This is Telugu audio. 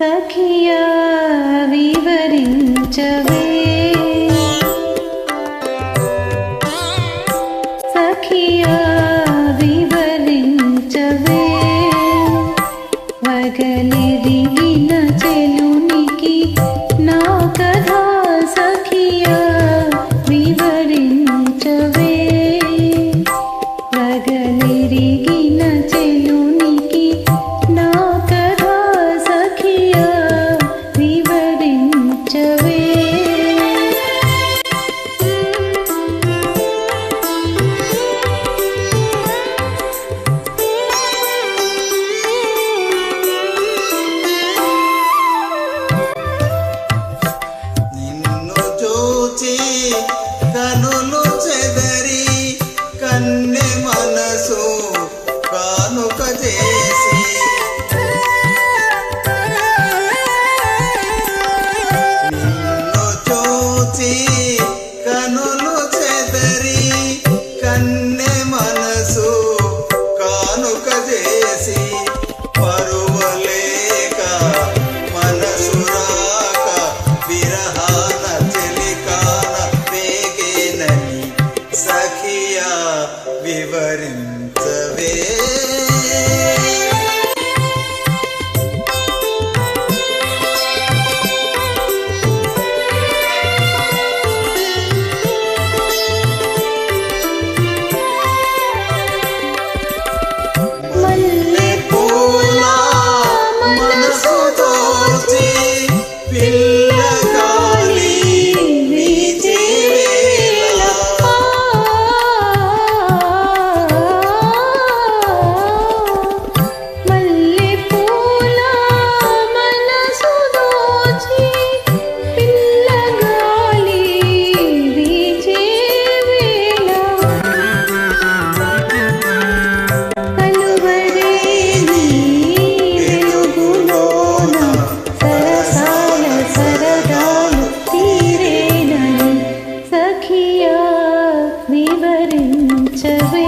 सखिया ధరించవే సఖియా వివరించవే. వగలిరిగిన చెలునికి నా కథ సఖియా కానుక చేసి. నిన్ను చూచి కన్నె మనసు కానుక చేసి. పరువలేక మనసు రాక విరహా వివరించవే. to we.